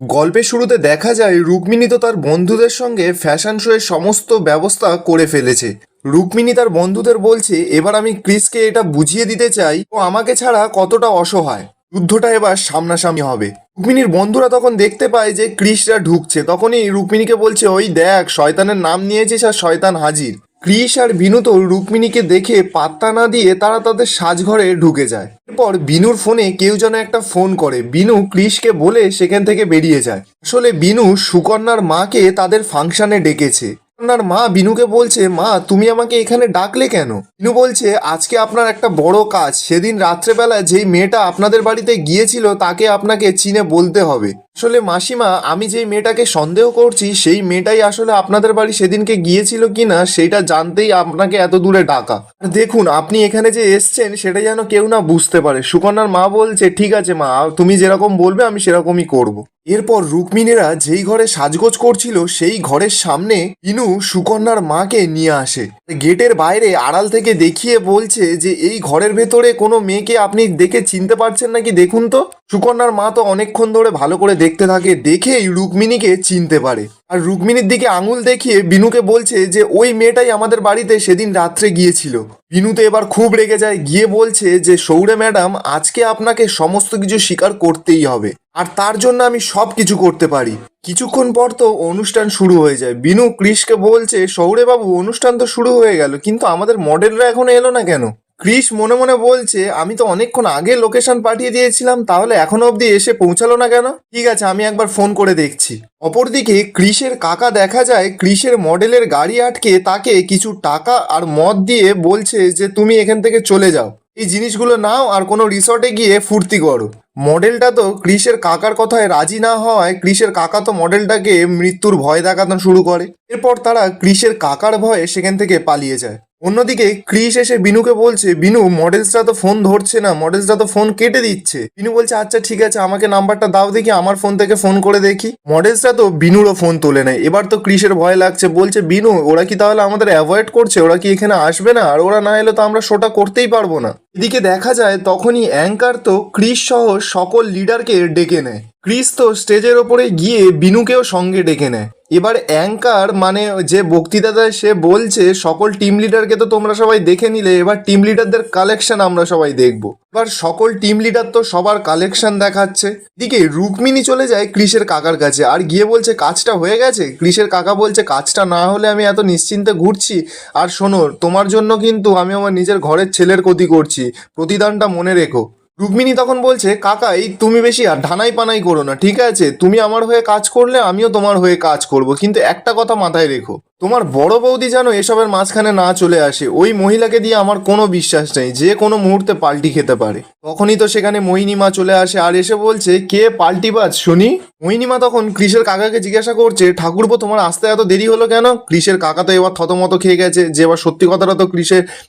গল্পের শুরুতে দেখা যায়, রুক্মিণী তো তার বন্ধুদের সঙ্গে ফ্যাশন শো এর সমস্ত ব্যবস্থা করে ফেলেছে। রুক্মিণী তার বন্ধুদের বলছে, এবার আমি ক্রিসকে এটা বুঝিয়ে দিতে চাই, ও আমাকে ছাড়া কতটা অসহায়। যুদ্ধটা এবার সামনাসামনি হবে। রুক্মিণীর বন্ধুরা তখন দেখতে পায় যে ক্রিসরা ঢুকছে। তখনই রুক্মিণীকে বলছে, ওই দেখ, শয়তানের নাম নিয়েছিস আর শয়তান হাজির। ক্রিস আর বিনু তো রুক্মিণীকে দেখে পাত্তা না দিয়ে তারা তাদের সাজঘরে ঢুকে যায়। এরপর বিনুর ফোনে কেউ যেন একটা ফোন করে। বিনু ক্রিসকে বলে সেখান থেকে বেরিয়ে যায়। আসলে বিনু সুকন্যার মাকে তাদের ফাংশনে ডেকেছে। সুকন্যার মা বিনুকে বলছে, মা, তুমি আমাকে এখানে ডাকলে কেন? বিনু বলছে, আজকে আপনার একটা বড় কাজ। সেদিন রাত্রেবেলা যেই মেয়েটা আপনাদের বাড়িতে গিয়েছিল তাকে আপনাকে চিনে বলতে হবে। আসলে মাসিমা, আমি যেই মেয়েটাকে সন্দেহ করছি, সেই মেয়েটাই আসলে আপনাদের বাড়ি সেদিনকে গিয়েছিল কিনা, সেটা জানতেই আপনাকে এত দূরে ডাকা। দেখুন, আপনি এখানে যে এসছেন, সেটা যেন কেউ না বুঝতে পারে। সুকন্যার মা বলছে, ঠিক আছে মা, তুমি যেরকম বলবে, আমি সেরকমই করব। এরপর রুক্মিণীরা যেই ঘরে সাজগোজ করছিল, সেই ঘরের সামনে ইনু সুকন্যার মাকে নিয়ে আসে। গেটের বাইরে আড়াল থেকে দেখিয়ে বলছে যে, এই ঘরের ভেতরে কোনো মেয়েকে আপনি দেখে চিনতে পারছেন নাকি? দেখুন তো। সুকন্যার মা তো অনেকক্ষণ ধরে ভালো করে দেখতে থাকে দেখেই রুক্মিণীকে চিনতে পারে। আর রুক্মিণীর দিকে আঙুল দেখিয়ে বিনুকে বলছে যে, ওই মেয়েটাই আমাদের বাড়িতে সেদিন রাত্রে গিয়েছিল। বিনুতে এবার খুব রেগে যায়, গিয়ে বলছে যে, সৌরে ম্যাডাম, আজকে আপনাকে সমস্ত কিছু স্বীকার করতেই হবে। আর তার জন্য আমি সব কিছু করতে পারি। কিছুক্ষণ পর তো অনুষ্ঠান শুরু হয়ে যায়। বিনু ক্রিসকে বলছে, সৌরে বাবু, অনুষ্ঠান তো শুরু হয়ে গেল, কিন্তু আমাদের মডেলরা এখনও এলো না কেন? ক্রিস মনে মনে বলছে, আমি তো অনেকক্ষণ আগে লোকেশন পাঠিয়ে দিয়েছিলাম, তাহলে এখনও অবধি এসে পৌঁছালো না কেন? ঠিক আছে, আমি একবার ফোন করে দেখছি। অপরদিকে ক্রিসের কাকা দেখা যায় ক্রিসের মডেলের গাড়ি আটকে তাকে কিছু টাকা আর মদ দিয়ে বলছে যে, তুমি এখান থেকে চলে যাও। এই জিনিসগুলো নাও আর কোনো রিসর্টে গিয়ে ফুর্তি করো। মডেলটা তো ক্রিসের কাকার কথায় রাজি না হওয়ায় ক্রিসের কাকা তো মডেলটাকে মৃত্যুর ভয় দেখানো শুরু করে। এরপর তারা ক্রিসের কাকার ভয়ে সেখান থেকে পালিয়ে যায়। অন্যদিকে ক্রিস এসে বিনুকে বলছে, বিনু মডেলসরা তো ফোন ধরছে না মডেলসরা তো ফোন কেটে দিচ্ছে। বিনু বলছে আচ্ছা ঠিক আছে, আমাকে নাম্বারটা দাও দেখি, আমার ফোন থেকে ফোন করে দেখি। মডেলসরা তো বিনুরও ফোন তোলে নেয় এবার তো ক্রিসের ভয় লাগছে, বলছে, বিনু, ওরা কি তাহলে আমাদের অ্যাভয়েড করছে? ওরা কি এখানে আসবে না? আর ওরা না এলে তো আমরা শোটা করতেই পারব না। এদিকে দেখা যায়, তখনই অ্যাঙ্কার তো ক্রিস সহ সকল লিডারকে ডেকে নেয়। ক্রিস তো স্টেজের ওপরে গিয়ে বিনুকেও সঙ্গে ডেকে নেয়। এবার অ্যাঙ্কার মানে যে বক্তৃতা দেয় সে বলছে, সকল টিম লিডারকে তো তোমরা সবাই দেখে নিলে, এবার টিম লিডারদের কালেকশন আমরা সবাই দেখব। এবার সকল টিম লিডার তো সবার কালেকশন দেখাচ্ছে। দিকে রুক্মিণী চলে যায় ক্রিসের কাকার কাছে আর গিয়ে বলছে, কাজটা হয়ে গেছে? ক্রিসের কাকা বলছে, কাজটা না হলে আমি এত নিশ্চিন্তে ঘুরছি। আর শোনো, তোমার জন্য কিন্তু আমি আমার নিজের ঘরের ছেলের ক্ষতি করছি। প্রতিদানটা মনে রেখো। রুক্মিণী তখন বলছে, কাকাই, তুমি বেশি আর ঢানাই পানাই করো না, ঠিক আছে? তুমি আমার হয়ে কাজ করলে, আমিও তোমার হয়ে কাজ করব। কিন্তু একটা কথা মাথায় রেখো তোমার বড় বৌদি যেন এসবের মাঝখানে না চলে আসে ওই মহিলাকে দিয়ে আমার কোনো বিশ্বাস নেই যে কোনো মুহূর্তে পাল্টি খেতে পারে। তখনই তো সেখানে মোহিনীমা চলে আসে আর এসে বলছে কে পাল্টিবাজ শুনি? মোহিনীমা তখন ক্রিসের কাকাকে জিজ্ঞাসা করছে ঠাকুরপো তোমার আসতে এত দেরি হলো কেন? ক্রিসের কাকা তো এবার থতমত খেয়ে গেছে যে এবার সত্যি কথাটা তো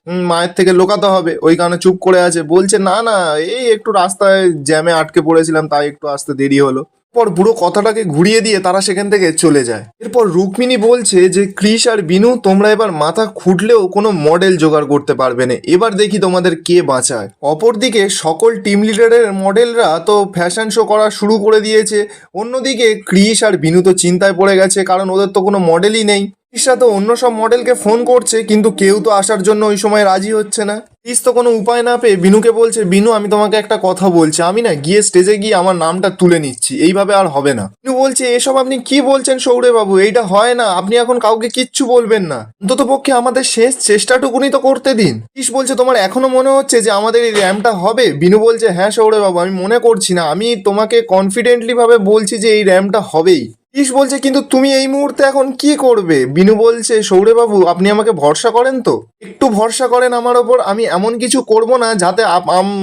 উম, মায়ের থেকে লোকাতে হবে। ওই কারণে চুপ করে আছে বলছে না না এই একটু রাস্তায় জ্যামে আটকে পড়েছিলাম তাই একটু আসতে দেরি হলো। পর বুড়ো কথাটাকে ঘুরিয়ে দিয়ে তারা সেখান থেকে চলে যায়। এরপর রুক্মিণী বলছে যে ক্রিস আর বিনু, তোমরা এবার মাথা খুঁটলেও কোনো মডেল জোগাড় করতে পারবে না। এবার দেখি তোমাদের কে বাঁচায়। অপরদিকে সকল টিম লিডারের মডেলরা তো ফ্যাশন শো করা শুরু করে দিয়েছে। অন্যদিকে ক্রিস আর বিনু তো চিন্তায় পড়ে গেছে, কারণ ওদের তো কোনো মডেলই নেই। ক্রিসরা তো অন্য সব মডেলকে ফোন করছে, কিন্তু কেউ তো আসার জন্য ওই সময় রাজি হচ্ছে না। ক্রিস তো কোনো উপায় না পেয়ে বিনুকে বলছে, বিনু, আমি তোমাকে একটা কথা বলছি। আমি না গিয়ে স্টেজে গিয়ে আমার নামটা তুলে নিচ্ছি। এইভাবে আর হবে না। বিনু বলছে, এসব আপনি কি বলছেন সৌরে বাবু? এইটা হয় না। আপনি এখন কাউকে কিচ্ছু বলবেন না। অন্তত পক্ষে আমাদের শেষ চেষ্টাটুকুনি তো করতে দিন। ক্রিস বলছে, তোমার এখনও মনে হচ্ছে যে আমাদের এই র্যামটা হবে? বিনু বলছে হ্যাঁ সৌরে বাবু, আমি মনে করছি না। আমি তোমাকে কনফিডেন্টলি ভাবে বলছি যে এই র্যামটা হবেই। ইস বলছে, কিন্তু তুমি এই মুহূর্তে এখন কি করবে? বিনু বলছে সৌরেবাবু আপনি আমাকে ভরসা করেন তো? একটু ভরসা করেন আমার ওপর, আমি এমন কিছু করব না যাতে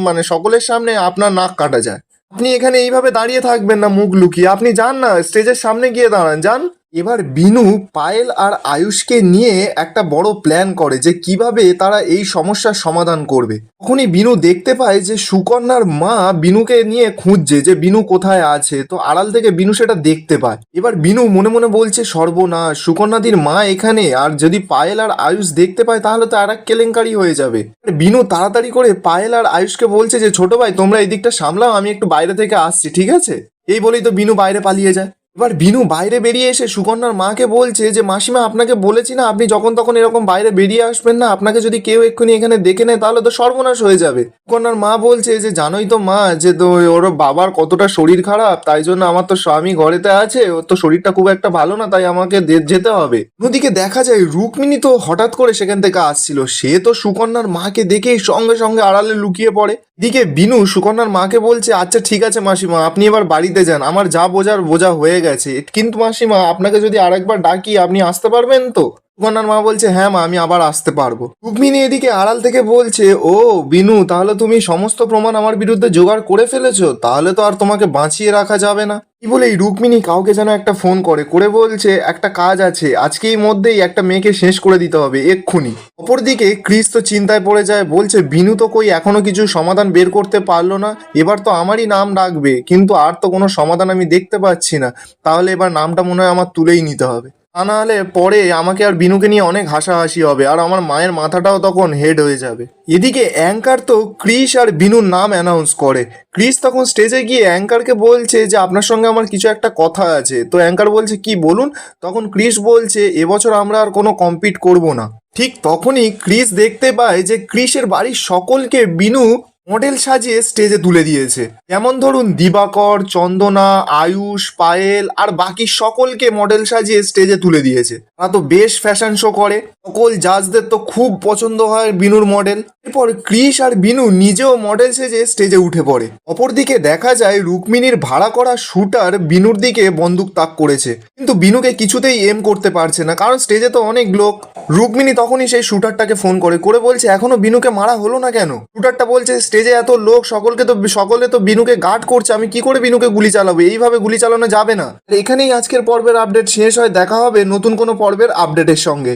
মানে সকলের সামনে আপনার নাক কাটা যায়। আপনি এখানে এইভাবে দাঁড়িয়ে থাকবেন না মুখ লুকিয়ে। আপনি যান না, স্টেজের সামনে গিয়ে দাঁড়ান, যান। এবার বিনু, পায়েল আর আয়ুষকে নিয়ে একটা বড় প্ল্যান করে যে কীভাবে তারা এই সমস্যার সমাধান করবে। তখনই বিনু দেখতে পায় যে সুকন্যার মা বিনুকে নিয়ে খুঁজছে যে বিনু কোথায় আছে। তো আড়াল থেকে বিনু সেটা দেখতে পায়। এবার বিনু মনে মনে বলছে, সর্বনাশ, সুকন্যাদির মা এখানে। আর যদি পায়েল আর আয়ুষ দেখতে পায়, তাহলে তো আর এক কেলেঙ্কারি হয়ে যাবে। বিনু তাড়াতাড়ি করে পায়েল আর আয়ুষকে বলছে যে, ছোট ভাই, তোমরা এই দিকটা সামলাও, আমি একটু বাইরে থেকে আসছি, ঠিক আছে? এই বলেই তো বিনু বাইরে পালিয়ে যায়। এবার বিনু বাইরে বেরিয়ে এসে সুকন্যার মাকে বলছে যে, মাসিমা, আপনাকে বলেছি না, আপনি যখন তখন এরকম বাইরে বেরিয়ে আসবেন না। আপনাকে যদি কেউ এক্ষুনি এখানে দেখে নেয়, তাহলে তো সর্বনাশ হয়ে যাবে। সুকন্যার মা বলছে যে, জানোই তো মা, যে তো ওর বাবার কতটা শরীর খারাপ, তাই জন্য আমার তো স্বামী ঘরেতে আছে, ওর তো শরীরটা খুব একটা ভালো না, তাই আমাকে যেতে হবে। অন্যদিকে দেখা যায়, রুক্মিণী তো হঠাৎ করে সেখান থেকে আসছিল। সে তো সুকন্যার মাকে দেখেই সঙ্গে সঙ্গে আড়ালে লুকিয়ে পড়ে। দিকে বিনু, সুকন্যার মাকে বলছে আচ্ছা ঠিক আছে মাসিমা, আপনি এবার বাড়িতে যান। আমার যা বোঝার বোঝা হয়ে গেছে। কিন্তু মাসিমা, আপনাকে যদি আরেকবার ডাকি, আপনি আসতে পারবেন তো? সুকন্যার মা বলছে হ্যাঁ মা, আমি আবার আসতে পারব। রুক্মিণী এদিকে আড়াল থেকে বলছে, ও, বিনু, তাহলে তুমি সমস্ত প্রমাণ আমার বিরুদ্ধে জোগাড় করে ফেলেছো? তাহলে তো আর তোমাকে বাঁচিয়ে রাখা যাবে না। কি বলে এই রুক্মিণী কাউকে যেন একটা ফোন করে করে বলছে, একটা কাজ আছে, আজকেই মধ্যেই একটা মেয়েকে শেষ করে দিতে হবে, এক্ষুনি। অপরদিকে ক্রিস তো চিন্তায় পড়ে যায়, বলছে, বিনু তো কই এখনও কিছু সমাধান বের করতে পারল না, এবার তো আমারই নাম ডাকবে, কিন্তু আর তো কোনো সমাধান আমি দেখতে পাচ্ছি না, তাহলে এবার নামটা মনে হয় আমার তুলেই নিতে হবে। তা না হলে পরে আমাকে আর বিনুকে নিয়ে অনেক হাসাহাসি হবে, আর আমার মায়ের মাথাটাও তখন হেড হয়ে যাবে। এদিকে অ্যাঙ্কার তো ক্রিস আর বিনুর নাম অ্যানাউন্স করে। ক্রিস তখন স্টেজে গিয়ে অ্যাঙ্কারকে বলছে যে, আপনার সঙ্গে আমার কিছু একটা কথা আছে। তো অ্যাঙ্কার বলছে, কি বলুন? তখন ক্রিস বলছে, এবছর আমরা আর কোনো কম্পিট করব না। ঠিক তখনই ক্রিস দেখতে পায় যে, ক্রিসের বাড়ির সকলকে বিনু মডেল সাজিয়ে স্টেজে তুলে দিয়েছে। যেমন ধরুন দিবাকর, চন্দনা, আয়ুষ, পায়েল আর বাকি সকলকে মডেল সাজিয়ে স্টেজে তুলে দিয়েছে। তারা তো বেশ ফ্যাশন শো করে। সকল জাজদের তো খুব পছন্দ হয় বিনুর মডেল। এরপর ক্রিস আর বিনু নিজেও মডেল সেজে স্টেজে উঠে পড়ে। অপরদিকে দেখা যায় রুক্মিণীর ভাড়া করা শুটার বিনুর দিকে বন্দুক তাক করেছে। কিন্তু বিনুকে কিছুতেই এম করতে পারছে না, কারণ স্টেজে তো অনেক লোক। রুক্মিণী তখনই সেই শুটারটাকে ফোন করে করে বলছে, এখনও বিনুকে মারা হলো না কেন? শুটারটা বলছে স্টেজে এত লোক, সকলকে তো সকলে তো বিনুকে গার্ড করছে, আমি কি করে বিনুকে গুলি চালাবো? এইভাবে গুলি চালানো যাবে না। এখানেই আজকের পর্বের আপডেট শেষ হয়, দেখা হবে নতুন কোনো পর্বের আপডেটের সঙ্গে।